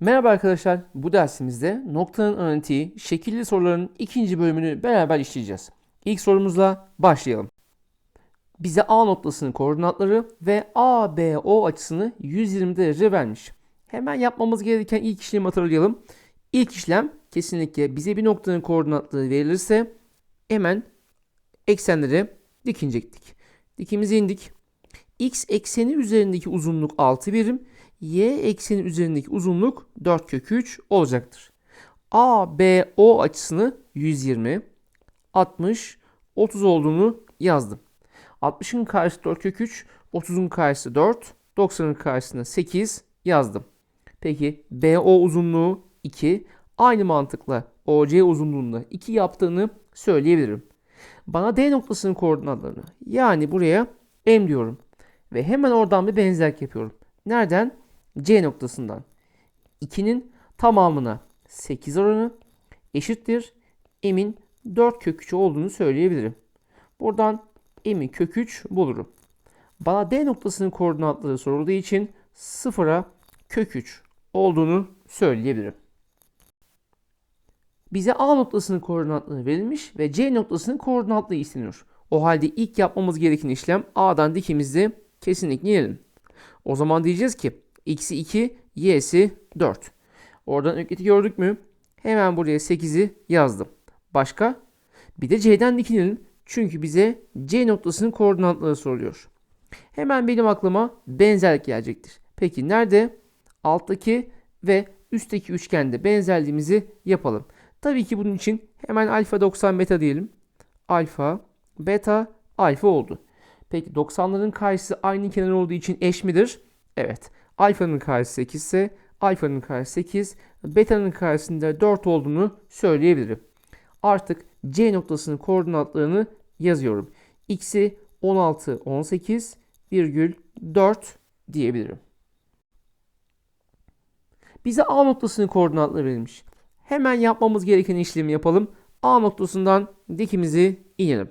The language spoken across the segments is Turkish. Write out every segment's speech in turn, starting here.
Merhaba arkadaşlar, bu dersimizde noktanın analitiği, şekilli soruların ikinci bölümünü beraber işleyeceğiz. İlk sorumuzla başlayalım. Bize A noktasının koordinatları ve ABO açısını 120 derece vermiş. Hemen yapmamız gereken ilk işlemi hatırlayalım. İlk işlem kesinlikle bize bir noktanın koordinatları verilirse hemen eksenlere dikinecektik. Dikimize indik. X ekseni üzerindeki uzunluk 6 birim, y ekseni üzerindeki uzunluk 4 kök 3 olacaktır. ABO açısını 120, 60, 30 olduğunu yazdım. 60'ın karşısı 4 kök 3, 30'un karşısı 4, 90'ın karşısına 8 yazdım. Peki BO uzunluğu 2. Aynı mantıkla OC uzunluğunda 2 yaptığını söyleyebilirim. Bana D noktasının koordinatlarını yani buraya M diyorum. Ve hemen oradan bir benzerlik yapıyorum. Nereden? C noktasından. 2'nin tamamına 8 oranı eşittir. M'in 4 kök 3 olduğunu söyleyebilirim. Buradan M'in kök 3 bulurum. Bana D noktasının koordinatları sorulduğu için 0'a kök 3 olduğunu söyleyebilirim. Bize A noktasının koordinatları verilmiş ve C noktasının koordinatları isteniyor. O halde ilk yapmamız gereken işlem A'dan dikimizi kesinlikle inelim. O zaman diyeceğiz ki x'i 2, y'si 4. Oradan ökliti gördük mü? Hemen buraya 8'i yazdım. Başka? Bir de C'den dikinelim. Çünkü bize C noktasının koordinatları soruluyor. Hemen benim aklıma benzerlik gelecektir. Peki nerede? Alttaki ve üstteki üçgende benzerliğimizi yapalım. Tabii ki bunun için hemen alfa 90 beta diyelim. Alfa, beta, alfa oldu. Peki 90'ların karşısı aynı kenar olduğu için eş midir? Evet. Alfa'nın karşısı 8 ise alfanın karşısı 8, beta'nın karşısında 4 olduğunu söyleyebilirim. Artık C noktasının koordinatlarını yazıyorum. X'i 16, 18, virgül 4 diyebilirim. Bize A noktasının koordinatları verilmiş. Hemen yapmamız gereken işlemi yapalım. A noktasından dikimizi inelim.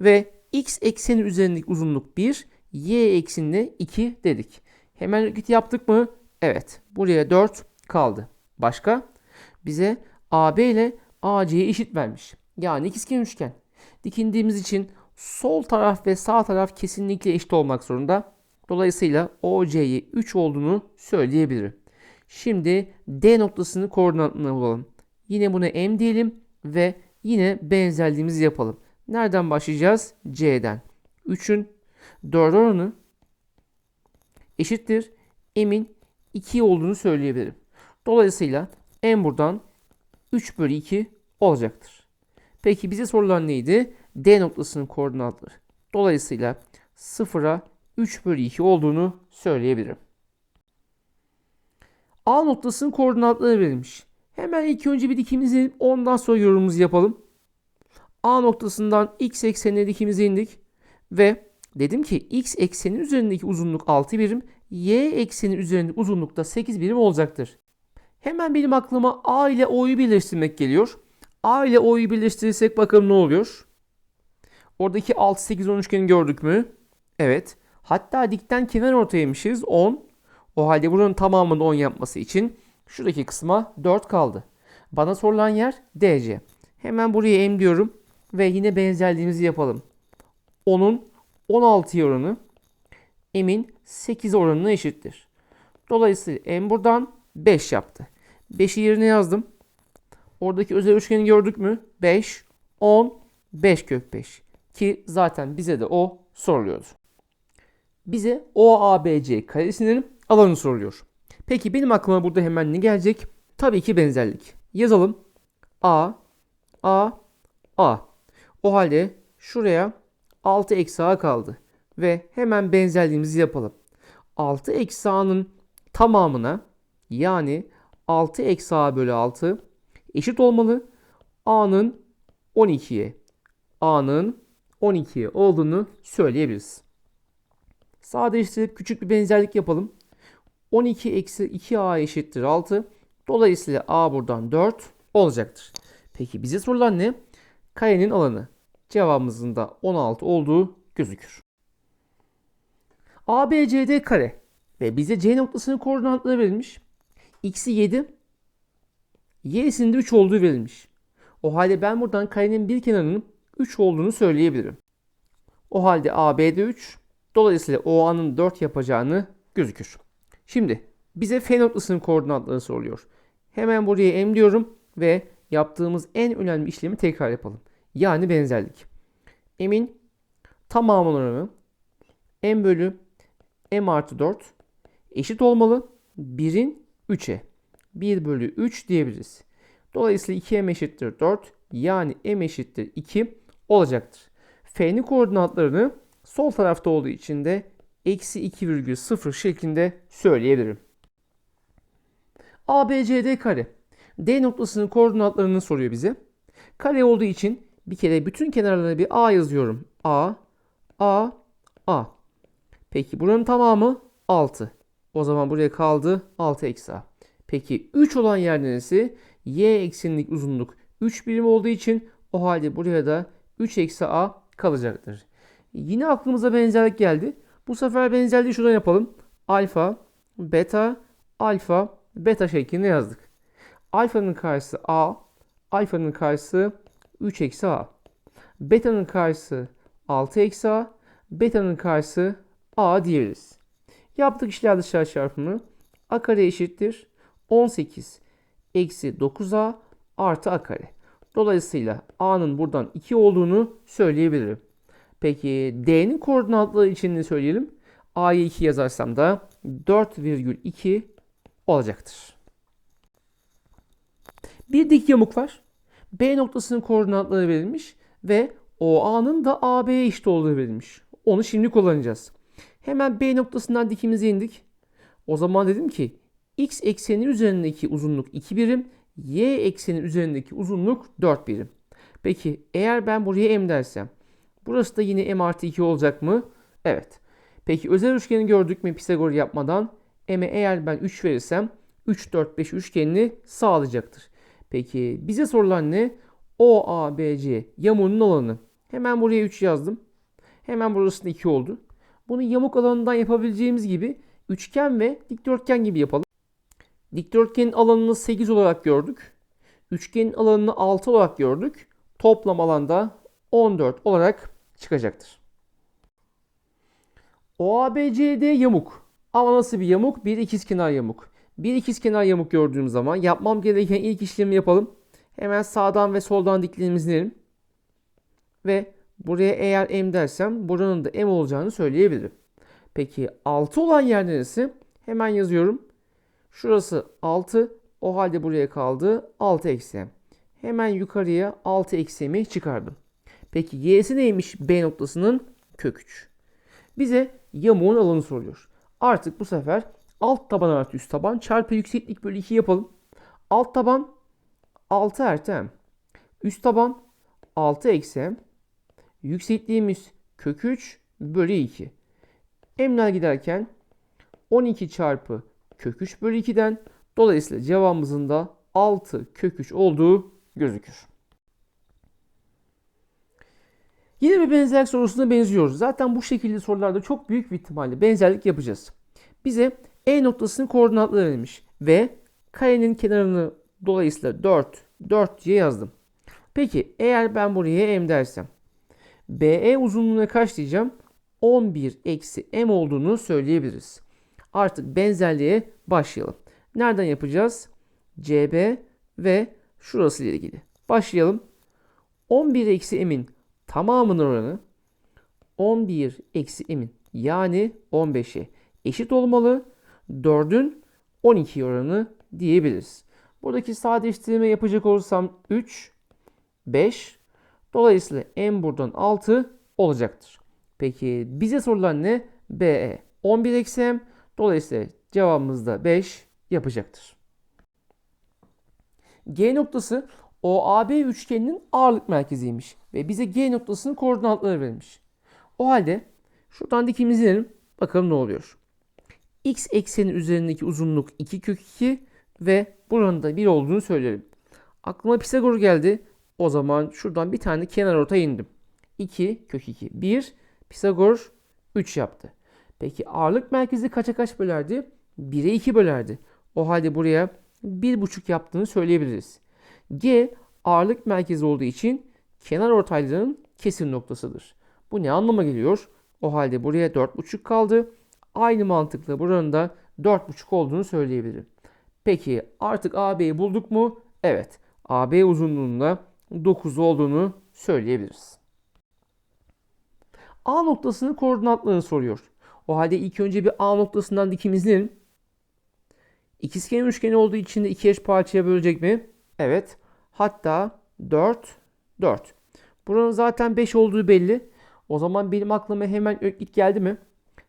Ve x ekseni üzerindeki uzunluk 1, y eksenine 2 dedik. Hemen hareket yaptık mı? Evet. Buraya 4 kaldı. Başka? Bize AB ile AC'ye eşit vermiş. Yani ikizkenar üçgen. Dikindiğimiz için sol taraf ve sağ taraf kesinlikle eşit olmak zorunda. Dolayısıyla OC'ye 3 olduğunu söyleyebilirim. Şimdi D noktasının koordinatını bulalım. Yine buna M diyelim ve yine benzerliğimizi yapalım. Nereden başlayacağız? C'den. 3'ün 4 oranı eşittir. M'in 2 olduğunu söyleyebilirim. Dolayısıyla M buradan 3 bölü 2 olacaktır. Peki bize sorulan neydi? D noktasının koordinatları. Dolayısıyla 0'a 3 bölü 2 olduğunu söyleyebilirim. A noktasının koordinatları verilmiş. Hemen ilk önce bir dikimizi ondan sonra yorumumuzu yapalım. A noktasından x eksenine dikimize indik ve dedim ki x eksenin üzerindeki uzunluk 6 birim, y eksenin üzerindeki uzunluk da 8 birim olacaktır. Hemen benim aklıma A ile O'yu birleştirmek geliyor. A ile O'yu birleştirirsek bakalım ne oluyor? Oradaki 6, 8, 10 üçgeni gördük mü? Evet. Hatta dikten kenar ortaymışız 10. O halde buranın tamamını 10 yapması için şuradaki kısma 4 kaldı. Bana sorulan yer DC. Hemen buraya M diyorum ve yine benzerliğimizi yapalım. 10'un 16 oranı M'in 8 oranına eşittir. Dolayısıyla M buradan 5 yaptı. 5'i yerine yazdım. Oradaki özel üçgeni gördük mü? 5, 10, 5 kök 5. Ki zaten bize de o soruluyordu. Bize OABC karesinin alanı soruluyor. Peki benim aklıma burada hemen ne gelecek? Tabii ki benzerlik. Yazalım. A, A, A. O halde şuraya 6 eksi A kaldı. Ve hemen benzerliğimizi yapalım. 6 eksi A'nın tamamına yani 6 eksi A bölü 6 eşit olmalı. A'nın 12'ye A'nın 12'ye olduğunu söyleyebiliriz. Sadeleştirip küçük bir benzerlik yapalım. 12 eksi 2A eşittir 6. Dolayısıyla A buradan 4 olacaktır. Peki bize sorulan ne? Karenin alanı. Cevabımızın da 16 olduğu gözükür. ABCD kare ve bize C noktasının koordinatları verilmiş. x'i 7, y'sinin de 3 olduğu verilmiş. O halde ben buradan karenin bir kenarının 3 olduğunu söyleyebilirim. O halde AB'de 3, dolayısıyla OA'nın 4 yapacağını gözükür. Şimdi bize F noktasının koordinatları soruluyor. Hemen buraya M diyorum ve yaptığımız en önemli işlemi tekrar yapalım. Yani benzerlik. M'in tamamının oranı M bölü M artı 4 eşit olmalı 1'in 3'e. 1 bölü 3 diyebiliriz. Dolayısıyla 2M eşittir 4 yani M eşittir 2 olacaktır. F'nin koordinatlarını sol tarafta olduğu için de eksi 2,0 şeklinde söyleyebilirim. ABCD kare. D noktasının koordinatlarını soruyor bize. Kare olduğu için bir kere bütün kenarlarına bir A yazıyorum. A, A, A. Peki buranın tamamı 6. O zaman buraya kaldı 6 eksi A. Peki 3 olan yer neresi? Y eksenlik uzunluk 3 birim olduğu için o halde buraya da 3 eksi A kalacaktır. Yine aklımıza benzerlik geldi. Bu sefer benzerliği şuradan yapalım. Alfa, beta, alfa, beta şeklinde yazdık. Alfanın karşısı A, alfanın karşısı 3 eksi A. Beta'nın karşısı 6 eksi A, beta'nın karşısı A diyebiliriz. Yaptık işler dışarı çarpımı. A kare eşittir 18 eksi 9A artı A kare. Dolayısıyla A'nın buradan 2 olduğunu söyleyebilirim. Peki D'nin koordinatları için ne söyleyelim? A'yı 2 yazarsam da 4,2 olacaktır. Bir dik yamuk var. B noktasının koordinatları verilmiş ve OA'nın da AB'ye eşit olduğu verilmiş. Onu şimdi kullanacağız. Hemen B noktasından dikimizi indik. O zaman dedim ki x ekseni üzerindeki uzunluk 2 birim, y ekseni üzerindeki uzunluk 4 birim. Peki eğer ben buraya m dersem burası da yine m artı 2 olacak mı? Evet. Peki özel üçgeni gördük mü Pisagor yapmadan? m'e eğer ben 3 verirsem 3, 4, 5 üçgenini sağlayacaktır. Peki bize sorulan ne? OABC yamuğunun alanı. Hemen buraya 3 yazdım. Hemen burası da 2 oldu. Bunu yamuk alanından yapabileceğimiz gibi üçgen ve dikdörtgen gibi yapalım. Dikdörtgenin alanını 8 olarak gördük. Üçgenin alanını 6 olarak gördük. Toplam alanda 14 olarak çıkacaktır. OABCD yamuk. Ama nasıl bir yamuk? Bir ikizkenar yamuk. Bir ikizkenar yamuk gördüğüm zaman yapmam gereken ilk işlemi yapalım. Hemen sağdan ve soldan diklerimizi inelim. Ve buraya eğer m dersem buranın da m olacağını söyleyebilirim. Peki 6 olan yer neresi? Hemen yazıyorum. Şurası 6. O halde buraya kaldı 6 eksi. Hemen yukarıya 6 eksi m'i çıkardım. Peki y'si neymiş B noktasının? Kök 3. Bize yamuğun alanı soruyor. Artık bu sefer alt taban artı üst taban çarpı yükseklik bölü 2 yapalım. Alt taban 6 artı m. Üst taban 6 eksi m. Yüksekliğimiz kök 3 bölü 2. M'ler giderken 12 çarpı kök 3 bölü 2'den dolayısıyla cevabımızın da 6 kök 3 olduğu gözükür. Yine bir benzerlik sorusuna benziyoruz. Zaten bu şekilde sorularda çok büyük bir ihtimalle benzerlik yapacağız. Bize E noktasının koordinatları verilmiş ve karenin kenarını dolayısıyla 4, 4 diye yazdım. Peki eğer ben buraya m dersem BE uzunluğuna kaç diyeceğim? 11 eksi m olduğunu söyleyebiliriz. Artık benzerliğe başlayalım. Nereden yapacağız? CB ve şurası ile ilgili. Başlayalım. 11 eksi m'in tamamının oranı 11 eksi m'in yani 15'e eşit olmalı. 4'ün 12 oranı diyebiliriz. Buradaki sadeleştirme yapacak olursam 3, 5. Dolayısıyla m buradan 6 olacaktır. Peki bize sorulan ne? BE 11 eksi m. Dolayısıyla cevabımız da 5 yapacaktır. G noktası OAB üçgeninin ağırlık merkeziymiş ve bize G noktasının koordinatları verilmiş. O halde şuradan dikimizi inelim. Bakalım ne oluyor. X ekseni üzerindeki uzunluk 2 kök 2 ve buranın da 1 olduğunu söylerim. Aklıma Pisagor geldi. O zaman şuradan bir tane kenar ortaya indim. 2 kök 2 1 Pisagor 3 yaptı. Peki ağırlık merkezi kaça kaç bölerdi? 1'e 2 bölerdi. O halde buraya 1,5 yaptığını söyleyebiliriz. G ağırlık merkezi olduğu için kenar ortayların kesim noktasıdır. Bu ne anlama geliyor? O halde buraya 4,5 kaldı. Aynı mantıkla buranın da 4,5 olduğunu söyleyebilirim. Peki artık AB'yi bulduk mu? Evet. AB uzunluğunda 9 olduğunu söyleyebiliriz. A noktasının koordinatlarını soruyor. O halde ilk önce bir A noktasından dik izleyelim. İkizkenar üçgeni olduğu için de iki eş parçaya bölecek mi? Evet. Hatta 4, 4. Buranın zaten 5 olduğu belli. O zaman benim aklıma hemen öklit geldi mi?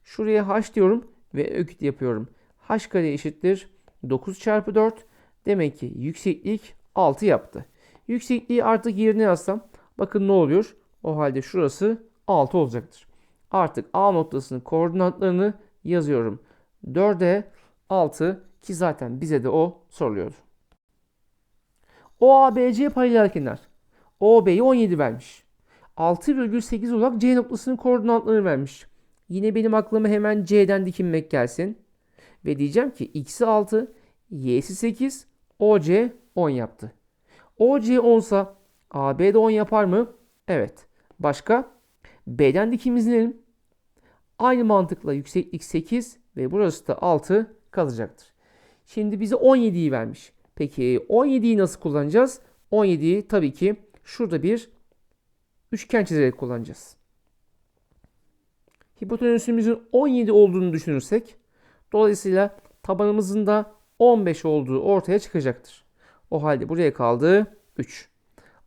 Şuraya h diyorum ve öklit yapıyorum. h kare eşittir 9 çarpı 4. Demek ki yükseklik 6 yaptı. Yüksekliği artık yerine yazsam bakın ne oluyor? O halde şurası 6 olacaktır. Artık A noktasının koordinatlarını yazıyorum. 4'e 6 ki zaten bize de o soruluyordu. OABC paralel kenar. OB'yi 17 vermiş. 6,8 olarak C noktasının koordinatlarını vermiş. Yine benim aklıma hemen C'den dikinmek gelsin. Ve diyeceğim ki x'i 6, y'si 8, OC 10 yaptı. OC 10 sa AB de 10 yapar mı? Evet. Başka? B'den dikim izleyelim. Aynı mantıkla yükseklik 8 ve burası da 6 kalacaktır. Şimdi bize 17'yi vermiş. Peki 17'yi nasıl kullanacağız? 17'yi tabii ki şurada bir üçgen çizerek kullanacağız. Hipotenüsümüzün 17 olduğunu düşünürsek dolayısıyla tabanımızın da 15 olduğu ortaya çıkacaktır. O halde buraya kaldı 3.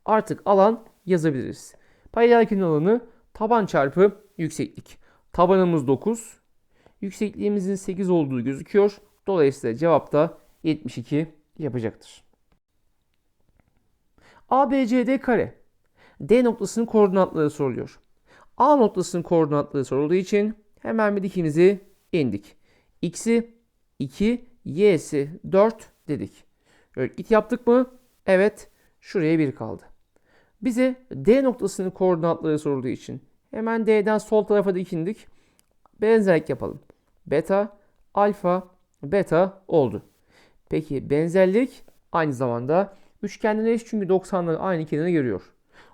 Artık alan yazabiliriz. Paralel alanı taban çarpı yükseklik. Tabanımız 9. Yüksekliğimizin 8 olduğu gözüküyor. Dolayısıyla cevap da 72 yapacaktır. ABCD kare. D noktasının koordinatları soruluyor. A noktasının koordinatları sorulduğu için hemen bir dikimizi indik. X'i 2, Y'si 4 dedik. Öykit yaptık mı? Evet. Şuraya 1 kaldı. Bize D noktasının koordinatları sorulduğu için hemen D'den sol tarafa dikindik. Benzerlik yapalım. Beta, alfa, beta oldu. Peki benzerlik aynı zamanda üçgenler eş çünkü 90'ları aynı kenara görüyor.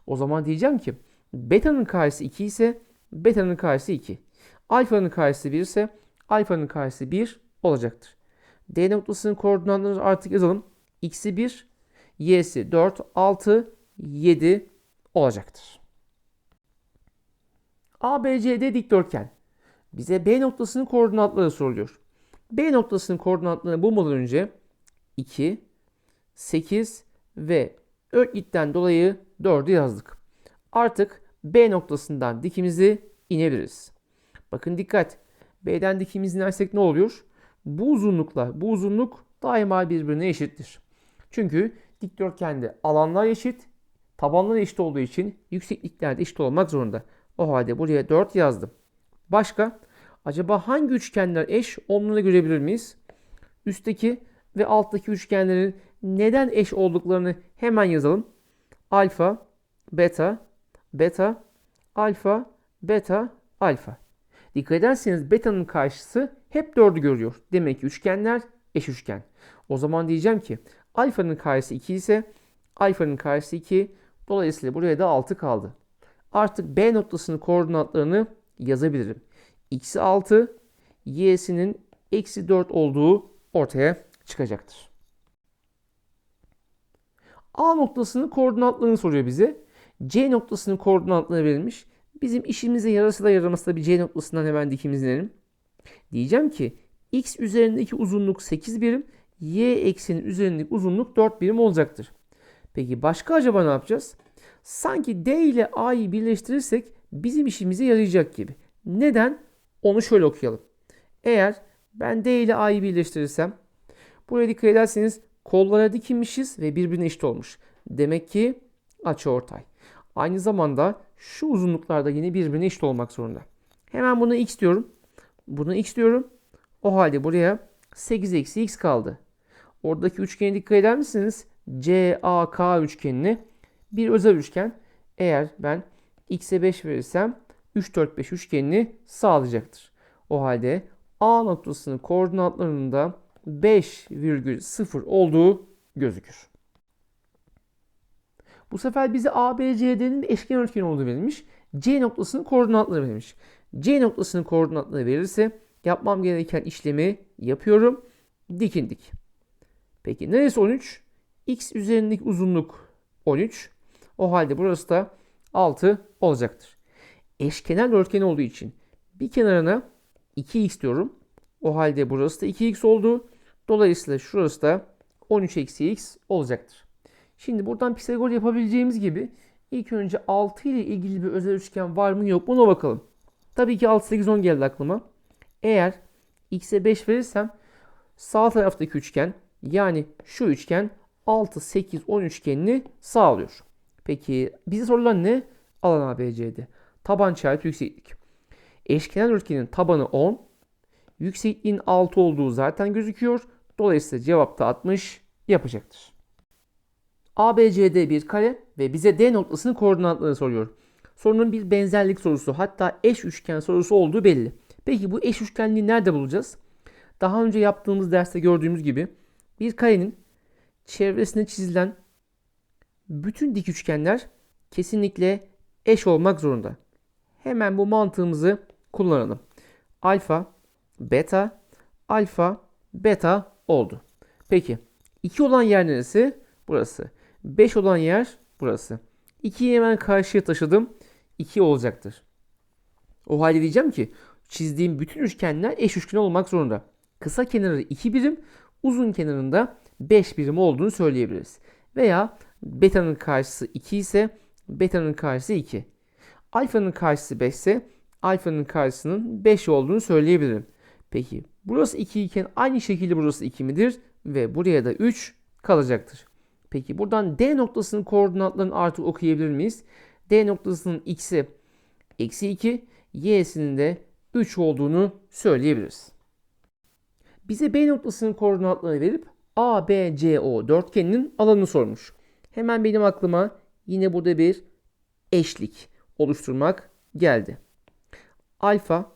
O zaman diyeceğim ki beta'nın karşısı 2 ise beta'nın karşısı 2. Alfa'nın karşısı 1 ise alfa'nın karşısı 1 olacaktır. D noktasının koordinatlarını artık yazalım. X'i 1, Y'si 4, 6, 7 olacaktır. ABCD dikdörtgen. Bize B noktasının koordinatları soruluyor. B noktasının koordinatlarını bulmadan önce 2, 8 ve Öklit'ten dolayı 4'ü yazdık. Artık B noktasından dikimizi inebiliriz. Bakın dikkat. B'den dikimizi inersek ne oluyor? Bu uzunlukla bu uzunluk daima birbirine eşittir. Çünkü dikdörtgende alanlar eşit, tabanlar eşit olduğu için yükseklikler de eşit olmak zorunda. O halde buraya 4 yazdım. Başka? Acaba hangi üçgenler eş onları görebilir miyiz? Üstteki ve alttaki üçgenlerin neden eş olduklarını hemen yazalım. Alfa, beta, beta, alfa, beta, alfa. Dikkat ederseniz beta'nın karşısı hep 4'ü görüyor. Demek ki üçgenler eş üçgen. O zaman diyeceğim ki alfanın karşısı 2 ise alfanın karşısı 2. Dolayısıyla buraya da 6 kaldı. Artık B noktasının koordinatlarını yazabilirim. X'i 6, Y'sinin eksi 4 olduğu ortaya çıkacaktır. A noktasının koordinatlarını soruyor bize. C noktasının koordinatları verilmiş. Bizim işimize yarası da yaraması da bir C noktasından hemen dikimizlenelim. Diyeceğim ki x üzerindeki uzunluk 8 birim, y eksenin üzerindeki uzunluk 4 birim olacaktır. Peki başka acaba ne yapacağız? Sanki D ile A'yı birleştirirsek bizim işimize yarayacak gibi. Neden? Onu şöyle okuyalım. Eğer ben D ile A'yı birleştirirsem buraya dikkat ederseniz kollara dikilmişiz ve birbirine eşit olmuş. Demek ki açı ortay. Aynı zamanda şu uzunluklarda yine birbirine eşit olmak zorunda. Hemen bunu x diyorum. Bunu x diyorum. O halde buraya 8 eksi x kaldı. Oradaki üçgene dikkat eder misiniz? CAK üçgenini bir özel üçgen. Eğer ben x'e 5 verirsem 3, 4, 5 üçgenini sağlayacaktır. O halde A noktasının koordinatlarını da 5,0 olduğu gözükür. Bu sefer bize ABCD'nin eşkenar üçgen olduğu verilmiş. C noktasının koordinatları verilmiş. C noktasının koordinatları verirse yapmam gereken işlemi yapıyorum. Dikindik. Peki neresi 13? X üzerindeki uzunluk 13. O halde burası da 6 olacaktır. Eşkenar dörtgen olduğu için bir kenarına 2x diyorum. O halde burası da 2x oldu. Dolayısıyla şurası da 13 eksi x olacaktır. Şimdi buradan Pisagor yapabileceğimiz gibi ilk önce 6 ile ilgili bir özel üçgen var mı yok mu ona bakalım. Tabii ki 6, 8, 10 geldi aklıma. Eğer x'e 5 verirsem sağ taraftaki üçgen yani şu üçgen 6, 8, 10 üçgenini sağlıyor. Peki bize sorulan ne? Alan ABCD. Taban çarpı yükseklik. Eşkenar üçgenin tabanı 10. Yüksekliğin 6 olduğu zaten gözüküyor. Dolayısıyla cevap da 60 yapacaktır. ABCD bir kare ve bize D noktasının koordinatlarını soruyor. Sorunun bir benzerlik sorusu hatta eş üçgen sorusu olduğu belli. Peki bu eş üçgenliği nerede bulacağız? Daha önce yaptığımız derste gördüğümüz gibi bir karenin çevresine çizilen bütün dik üçgenler kesinlikle eş olmak zorunda. Hemen bu mantığımızı kullanalım. Alfa, beta, alfa, beta oldu. Peki 2 olan yer neresi? Burası. 5 olan yer burası. 2'yi hemen karşıya taşıdım. 2 olacaktır. O halde diyeceğim ki çizdiğim bütün üçgenler eş üçgen olmak zorunda. Kısa kenarı 2 birim, uzun kenarında 5 birim olduğunu söyleyebiliriz. Veya beta'nın karşısı 2 ise beta'nın karşısı 2. Alfa'nın karşısı 5 ise alfanın karşısının 5 olduğunu söyleyebilirim. Peki burası 2 iken aynı şekilde burası 2 midir? Ve buraya da 3 kalacaktır. Peki buradan D noktasının koordinatlarını artık okuyabilir miyiz? D noktasının x'i eksi 2, y'sinin de 3 olduğunu söyleyebiliriz. Bize B noktasının koordinatlarını verip ABCO dörtgeninin alanını sormuş. Hemen benim aklıma yine burada bir eşlik oluşturmak geldi. Alfa,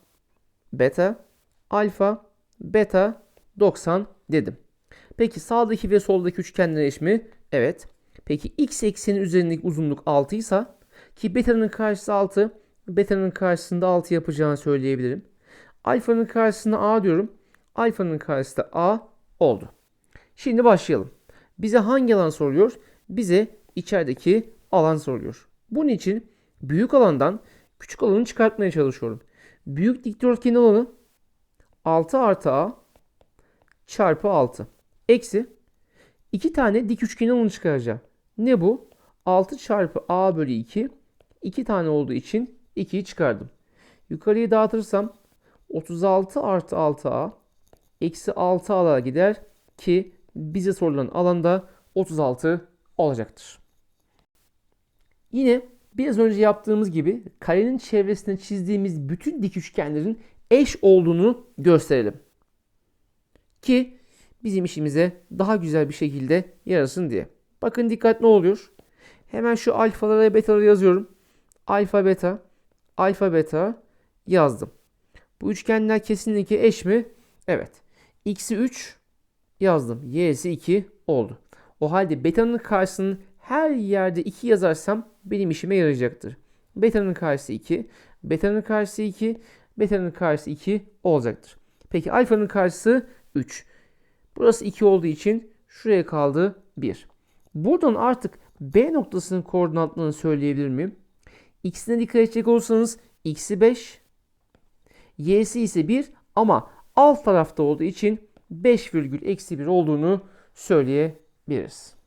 beta, alfa, beta 90 dedim. Peki sağdaki ve soldaki üçgenler eş mi? Evet. Peki x ekseni üzerindeki uzunluk 6 ise ki beta'nın karşısı 6, beta'nın karşısında 6 yapacağını söyleyebilirim. Alfa'nın karşısına a diyorum. Alfa'nın karşısı da a oldu. Şimdi başlayalım. Bize hangi alan soruyor? Bize içerideki alan soruyor. Bunun için büyük alandan küçük alanı çıkartmaya çalışıyorum. Büyük dikdörtgen alanı 6 artı a çarpı 6. Eksi 2 tane dik üçgen alanı çıkaracağım. Ne bu? 6 çarpı a bölü 2. 2 tane olduğu için 2'yi çıkardım. Yukarıyı dağıtırsam 36 artı 6a eksi 6 a'ya gider ki bize sorulan alanda 36 olacaktır. Yine biraz önce yaptığımız gibi karenin çevresine çizdiğimiz bütün dik üçgenlerin eş olduğunu gösterelim. Ki bizim işimize daha güzel bir şekilde yarasın diye. Bakın dikkat ne oluyor? Hemen şu alfalara ve betaları yazıyorum. Alfa beta, alfa beta yazdım. Bu üçgenler kesinlikle eş mi? Evet. X'i 3 yazdım. Y'si 2 oldu. O halde beta'nın karşısının her yerde 2 yazarsam benim işime yarayacaktır. Beta'nın karşısı 2, beta'nın karşısı 2, beta'nın karşısı 2 olacaktır. Peki alfanın karşısı 3. Burası 2 olduğu için şuraya kaldı 1. Buradan artık B noktasının koordinatlarını söyleyebilir miyim? X'ine dikkat edecek olursanız X'i 5, Y'si ise 1 ama alt tarafta olduğu için 5 virgül eksi 1 olduğunu söyleyebiliriz.